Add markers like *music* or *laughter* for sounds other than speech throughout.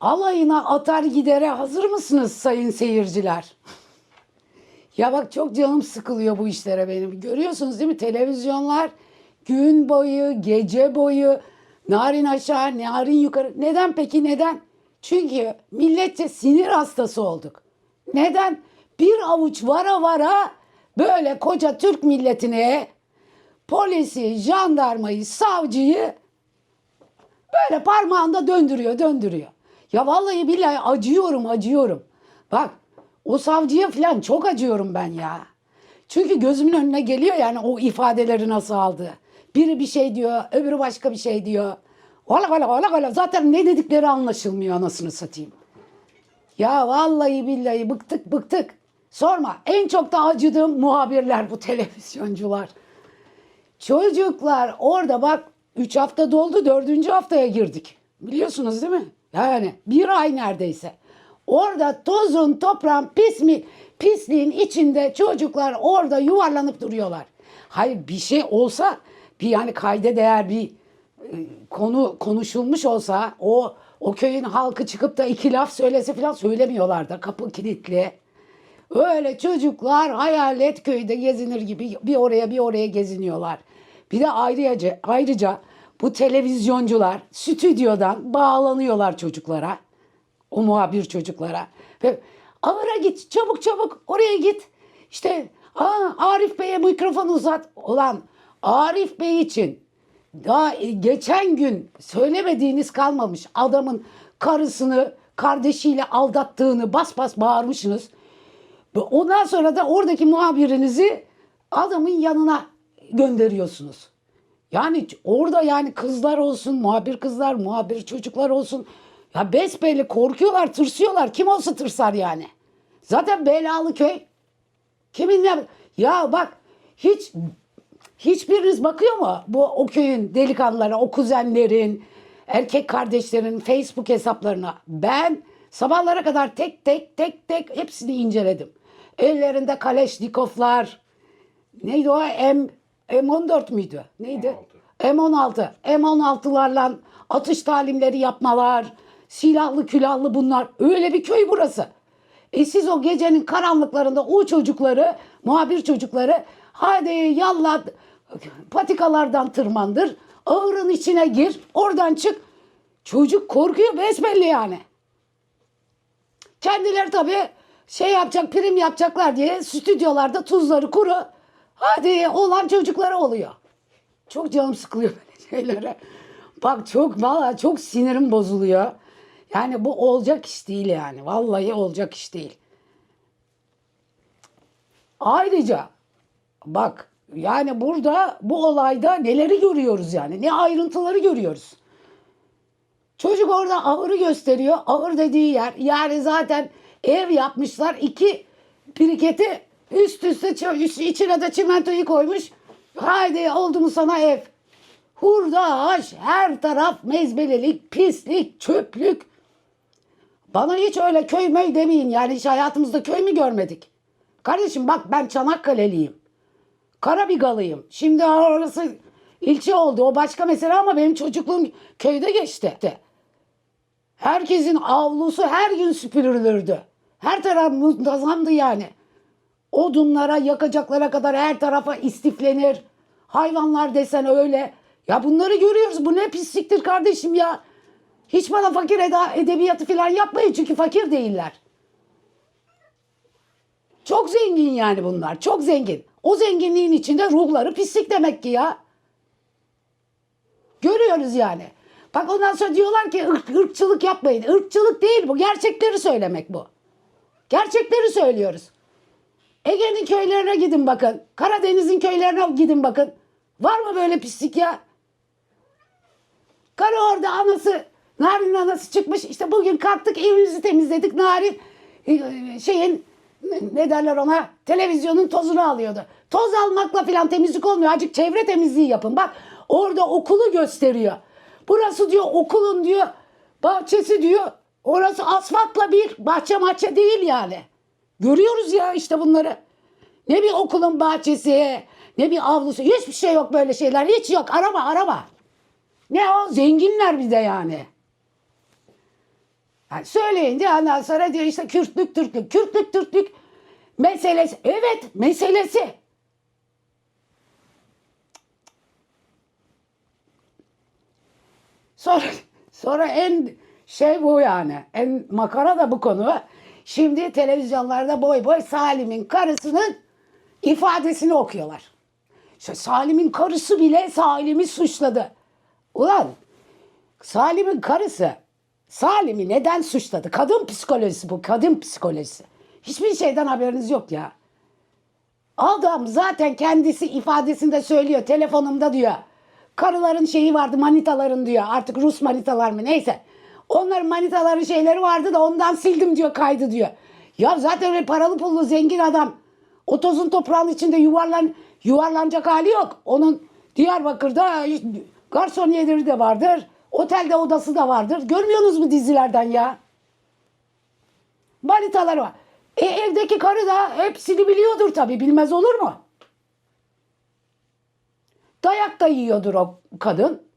Alayına atar gidere hazır mısınız sayın seyirciler? Ya bak çok canım sıkılıyor bu işlere benim. Görüyorsunuz değil mi? Televizyonlar gün boyu, gece boyu narin aşağı, narin yukarı. Neden peki neden? Çünkü milletçe sinir hastası olduk. Neden? Bir avuç vara vara böyle koca Türk milletine polisi, jandarmayı, savcıyı Böyle parmağında döndürüyor, döndürüyor. Ya vallahi billahi acıyorum, acıyorum. Bak o savcıya falan çok acıyorum ben ya. Çünkü gözümün önüne geliyor yani o ifadeleri nasıl aldı. Biri bir şey diyor, öbürü başka bir şey diyor. Ola ola ola ola. Zaten ne dedikleri anlaşılmıyor anasını satayım. Ya vallahi billahi bıktık bıktık. Sorma. En çok da acıdığım muhabirler bu *laughs* televizyoncular. Çocuklar orada bak 3 hafta doldu 4. haftaya girdik. Biliyorsunuz değil mi? Yani bir ay neredeyse. Orada tozun, toprağın, pis mi, pisliğin içinde çocuklar orada yuvarlanıp duruyorlar. Hayır bir şey olsa bir yani kayda değer bir e, konu konuşulmuş olsa o o köyün halkı çıkıp da iki laf söylese falan söylemiyorlar da kapı kilitli. Öyle çocuklar hayalet köyde gezinir gibi bir oraya bir oraya geziniyorlar. Bir de ayrıca, ayrıca bu televizyoncular stüdyodan bağlanıyorlar çocuklara. O muhabir çocuklara. Ve ağıra git çabuk çabuk oraya git. İşte aa, Arif Bey'e mikrofon uzat. Ulan Arif Bey için daha geçen gün söylemediğiniz kalmamış. Adamın karısını kardeşiyle aldattığını bas bas bağırmışsınız. Ondan sonra da oradaki muhabirinizi adamın yanına gönderiyorsunuz. Yani orada yani kızlar olsun, muhabir kızlar, muhabir çocuklar olsun. Ya besbelli korkuyorlar, tırsıyorlar. Kim olsa tırsar yani. Zaten belalı köy. Kiminle? Ya bak hiç hiçbiriniz bakıyor mu bu o köyün delikanlılara, o kuzenlerin, erkek kardeşlerin Facebook hesaplarına? Ben sabahlara kadar tek tek tek tek hepsini inceledim. Ellerinde Kaleşnikovlar, neydi o? M, M14 müydü? Neydi? M16. M16'larla atış talimleri yapmalar, silahlı külahlı bunlar. Öyle bir köy burası. E siz o gecenin karanlıklarında o çocukları, muhabir çocukları hadi yallah patikalardan tırmandır, ağırın içine gir, oradan çık. Çocuk korkuyor besbelli yani. Kendileri tabii şey yapacak, prim yapacaklar diye stüdyolarda tuzları kuru. Hadi olan çocuklara oluyor. Çok canım sıkılıyor böyle *laughs* şeylere. Bak çok valla çok sinirim bozuluyor. Yani bu olacak iş değil yani. Vallahi olacak iş değil. Ayrıca bak yani burada bu olayda neleri görüyoruz yani? Ne ayrıntıları görüyoruz. Çocuk orada ağırı gösteriyor. Ağır dediği yer. Yani zaten ev yapmışlar. iki biriketi üst üste içine de çimentoyu koymuş. Haydi oldu mu sana ev. Hurda haş her taraf mezbelelik, pislik, çöplük. Bana hiç öyle köy möy demeyin. Yani hiç hayatımızda köy mü görmedik? Kardeşim bak ben Çanakkale'liyim. Karabigalıyım. Şimdi orası ilçe oldu. O başka mesele ama benim çocukluğum köyde geçti. Herkesin avlusu her gün süpürülürdü. Her taraf muntazamdı yani. Odunlara, yakacaklara kadar her tarafa istiflenir. Hayvanlar desen öyle. Ya bunları görüyoruz. Bu ne pisliktir kardeşim ya. Hiç bana fakir eda, edebiyatı falan yapmayın çünkü fakir değiller. Çok zengin yani bunlar. Çok zengin. O zenginliğin içinde ruhları pislik demek ki ya. Görüyoruz yani. Bak ondan sonra diyorlar ki ırk, ırkçılık yapmayın. Irkçılık değil bu. Gerçekleri söylemek bu. Gerçekleri söylüyoruz. Ege'nin köylerine gidin bakın. Karadeniz'in köylerine gidin bakın. Var mı böyle pislik ya? Karı orada anası, Narin'in anası çıkmış. İşte bugün kalktık evimizi temizledik. Narin e, şeyin ne derler ona televizyonun tozunu alıyordu. Toz almakla falan temizlik olmuyor. Azıcık çevre temizliği yapın. Bak orada okulu gösteriyor. Burası diyor okulun diyor bahçesi diyor. Orası asfaltla bir bahçe mahçe değil yani. Görüyoruz ya işte bunları. Ne bir okulun bahçesi, ne bir avlusu. Hiçbir şey yok böyle şeyler. Hiç yok. Araba araba. Ne o? Zenginler bir yani. Yani söyleyince ondan sonra diyor işte Kürtlük, Türklük, Kürtlük, Türklük meselesi. Evet meselesi. Sonra, sonra en şey bu yani. En makara da bu konu. Şimdi televizyonlarda boy boy Salim'in karısının ifadesini okuyorlar. İşte Salim'in karısı bile Salim'i suçladı. Ulan Salim'in karısı Salim'i neden suçladı? Kadın psikolojisi bu, kadın psikolojisi. Hiçbir şeyden haberiniz yok ya. Adam zaten kendisi ifadesinde söylüyor. Telefonumda diyor. Karıların şeyi vardı manitaların diyor. Artık Rus manitalar mı neyse. Onların manitaların şeyleri vardı da ondan sildim diyor kaydı diyor. Ya zaten öyle paralı pullu zengin adam. O tozun toprağın içinde yuvarlan, yuvarlanacak hali yok. Onun Diyarbakır'da garsoniyeleri de vardır. Otelde odası da vardır. Görmüyorsunuz mu dizilerden ya? Manitaları var. E evdeki karı da hepsini biliyordur tabii. Bilmez olur mu? Dayak da yiyordur o kadın.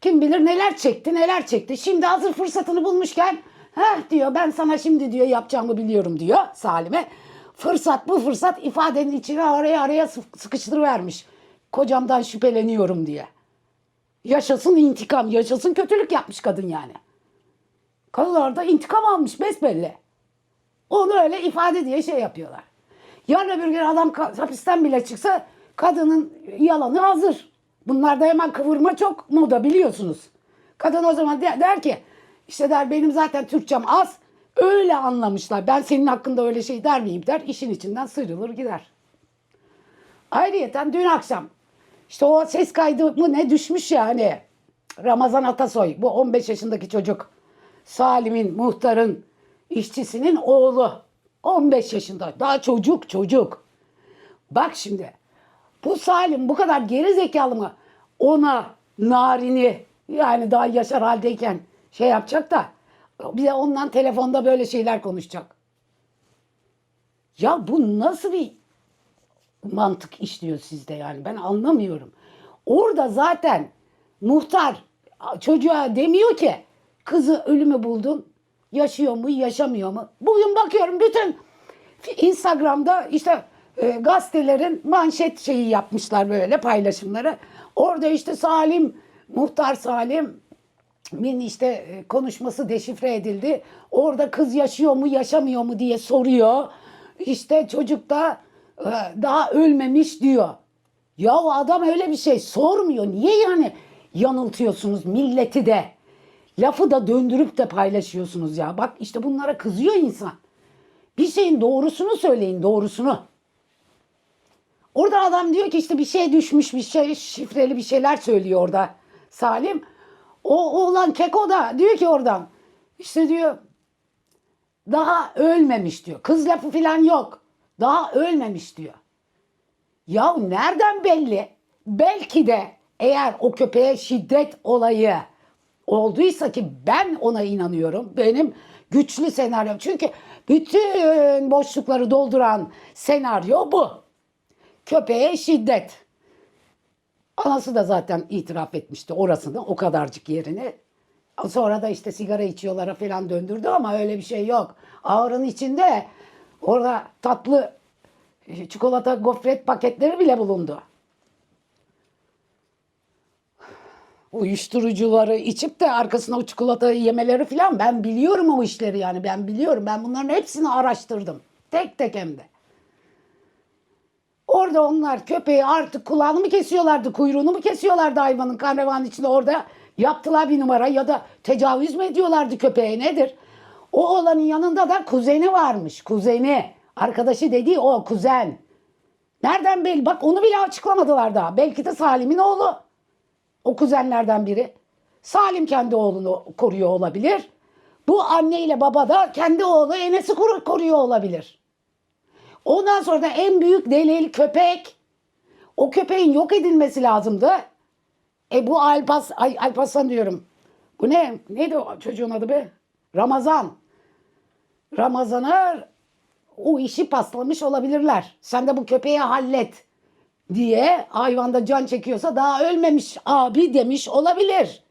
Kim bilir neler çekti neler çekti. Şimdi hazır fırsatını bulmuşken Heh diyor ben sana şimdi diyor yapacağımı biliyorum diyor Salim'e. Fırsat bu fırsat ifadenin içine araya araya sık- sıkıştırıvermiş. Kocamdan şüpheleniyorum diye. Yaşasın intikam, yaşasın kötülük yapmış kadın yani. Kadın orada intikam almış besbelli. Onu öyle ifade diye şey yapıyorlar. Yarın öbür gün adam hapisten bile çıksa kadının yalanı hazır. Bunlarda hemen kıvırma çok moda biliyorsunuz. Kadın o zaman der, der ki işte der benim zaten Türkçem az. Öyle anlamışlar. Ben senin hakkında öyle şey der miyim der. işin içinden sıyrılır gider. Ayrıyeten dün akşam işte o ses kaydı mı ne düşmüş ya hani Ramazan Atasoy bu 15 yaşındaki çocuk Salim'in muhtarın işçisinin oğlu 15 yaşında daha çocuk çocuk. Bak şimdi bu Salim bu kadar geri zekalı mı ona narini yani daha yaşar haldeyken şey yapacak da bir de ondan telefonda böyle şeyler konuşacak. Ya bu nasıl bir mantık işliyor sizde yani ben anlamıyorum. Orada zaten muhtar çocuğa demiyor ki kızı ölümü buldun yaşıyor mu yaşamıyor mu? Bugün bakıyorum bütün Instagram'da işte e, gazetelerin manşet şeyi yapmışlar böyle paylaşımları. Orada işte Salim, muhtar Salim min işte e, konuşması deşifre edildi. Orada kız yaşıyor mu yaşamıyor mu diye soruyor. İşte çocuk da e, daha ölmemiş diyor. Ya o adam öyle bir şey sormuyor. Niye yani yanıltıyorsunuz milleti de? Lafı da döndürüp de paylaşıyorsunuz ya. Bak işte bunlara kızıyor insan. Bir şeyin doğrusunu söyleyin doğrusunu. Orada adam diyor ki işte bir şey düşmüş bir şey şifreli bir şeyler söylüyor orada Salim. O oğlan Keko da diyor ki oradan işte diyor daha ölmemiş diyor. Kız lafı falan yok. Daha ölmemiş diyor. Ya nereden belli? Belki de eğer o köpeğe şiddet olayı olduysa ki ben ona inanıyorum. Benim güçlü senaryom. Çünkü bütün boşlukları dolduran senaryo bu. Köpeğe şiddet. Anası da zaten itiraf etmişti orasını, o kadarcık yerini. Sonra da işte sigara içiyorlara falan döndürdü ama öyle bir şey yok. Ağırın içinde orada tatlı çikolata gofret paketleri bile bulundu. Uyuşturucuları içip de arkasına o çikolatayı yemeleri falan ben biliyorum o işleri yani ben biliyorum. Ben bunların hepsini araştırdım. Tek tek hem de. Orada onlar köpeği artık kulağını mı kesiyorlardı, kuyruğunu mu kesiyorlardı hayvanın karnevanın içinde orada yaptılar bir numara ya da tecavüz mü ediyorlardı köpeğe nedir? O olanın yanında da kuzeni varmış, kuzeni. Arkadaşı dediği o kuzen. Nereden belli? Bak onu bile açıklamadılar daha. Belki de Salim'in oğlu. O kuzenlerden biri. Salim kendi oğlunu koruyor olabilir. Bu anne ile baba da kendi oğlu Enes'i koru- koruyor olabilir. Ondan sonra da en büyük delil köpek. O köpeğin yok edilmesi lazımdı. E bu Alpas, ay, Alparslan diyorum. Bu ne? Neydi o çocuğun adı be? Ramazan. Ramazan'a o işi paslamış olabilirler. Sen de bu köpeği hallet diye hayvanda can çekiyorsa daha ölmemiş abi demiş olabilir.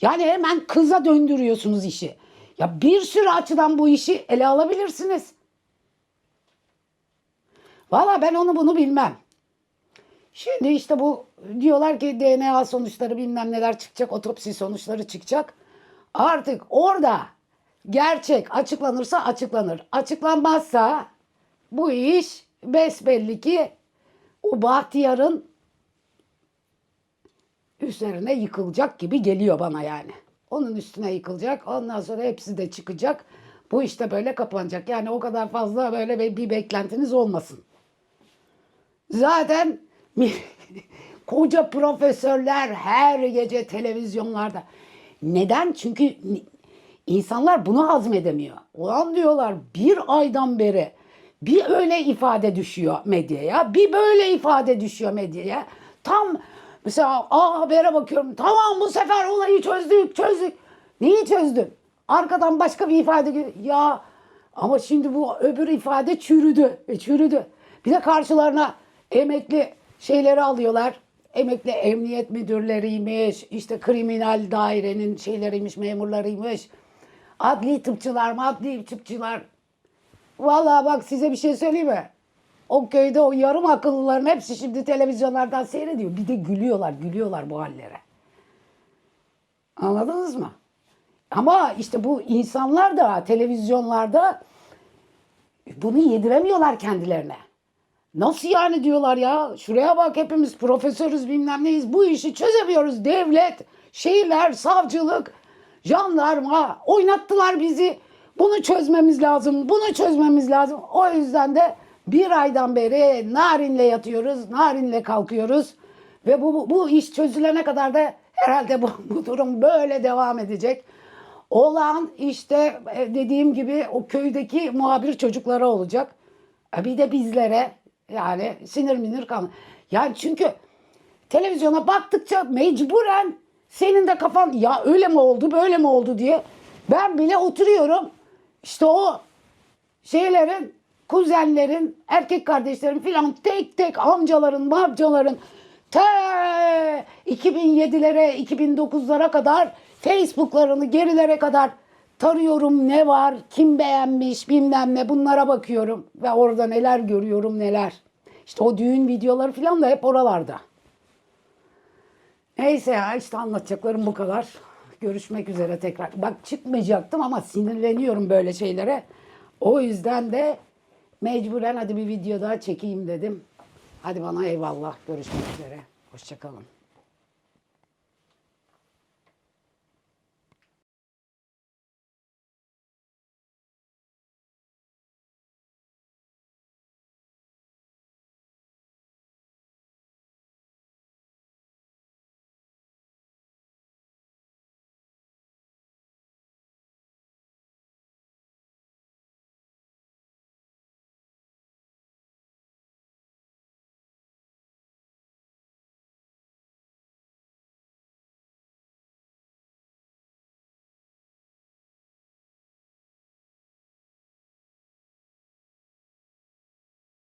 Yani hemen kıza döndürüyorsunuz işi. Ya bir sürü açıdan bu işi ele alabilirsiniz. Valla ben onu bunu bilmem. Şimdi işte bu diyorlar ki DNA sonuçları bilmem neler çıkacak, otopsi sonuçları çıkacak. Artık orada gerçek açıklanırsa açıklanır. Açıklanmazsa bu iş besbelli ki o Bahtiyar'ın üzerine yıkılacak gibi geliyor bana yani. Onun üstüne yıkılacak. Ondan sonra hepsi de çıkacak. Bu işte böyle kapanacak. Yani o kadar fazla böyle bir, beklentiniz olmasın. Zaten *laughs* koca profesörler her gece televizyonlarda. Neden? Çünkü insanlar bunu hazmedemiyor. Ulan diyorlar bir aydan beri bir öyle ifade düşüyor medyaya, bir böyle ifade düşüyor medyaya. Tam mesela A Haber'e bakıyorum. Tamam bu sefer olayı çözdük, çözdük. Neyi çözdün? Arkadan başka bir ifade geliyor. Ya ama şimdi bu öbür ifade çürüdü. E, çürüdü. Bir de karşılarına emekli şeyleri alıyorlar. Emekli emniyet müdürleriymiş, işte kriminal dairenin şeyleriymiş, memurlarıymış. Adli tıpçılar, maddi tıpçılar. Vallahi bak size bir şey söyleyeyim mi? O köyde o yarım akıllıların hepsi şimdi televizyonlardan seyrediyor. Bir de gülüyorlar, gülüyorlar bu hallere. Anladınız mı? Ama işte bu insanlar da televizyonlarda bunu yediremiyorlar kendilerine. Nasıl yani diyorlar ya? Şuraya bak hepimiz profesörüz bilmem neyiz. Bu işi çözemiyoruz. Devlet, şeyler, savcılık, jandarma oynattılar bizi. Bunu çözmemiz lazım. Bunu çözmemiz lazım. O yüzden de bir aydan beri narinle yatıyoruz. Narinle kalkıyoruz. Ve bu, bu, bu iş çözülene kadar da herhalde bu, bu durum böyle devam edecek. Olan işte e, dediğim gibi o köydeki muhabir çocuklara olacak. E, Bir de bizlere yani sinir minir kan. Yani çünkü televizyona baktıkça mecburen senin de kafan ya öyle mi oldu böyle mi oldu diye ben bile oturuyorum işte o şeylerin kuzenlerin erkek kardeşlerin filan tek tek amcaların amcaların te 2007'lere 2009'lara kadar Facebook'larını gerilere kadar tarıyorum ne var kim beğenmiş bilmem ne bunlara bakıyorum ve orada neler görüyorum neler. İşte o düğün videoları filan da hep oralarda. Neyse ya işte anlatacaklarım bu kadar. Görüşmek üzere tekrar. Bak çıkmayacaktım ama sinirleniyorum böyle şeylere. O yüzden de mecburen hadi bir video daha çekeyim dedim. Hadi bana eyvallah. Görüşmek üzere. Hoşçakalın.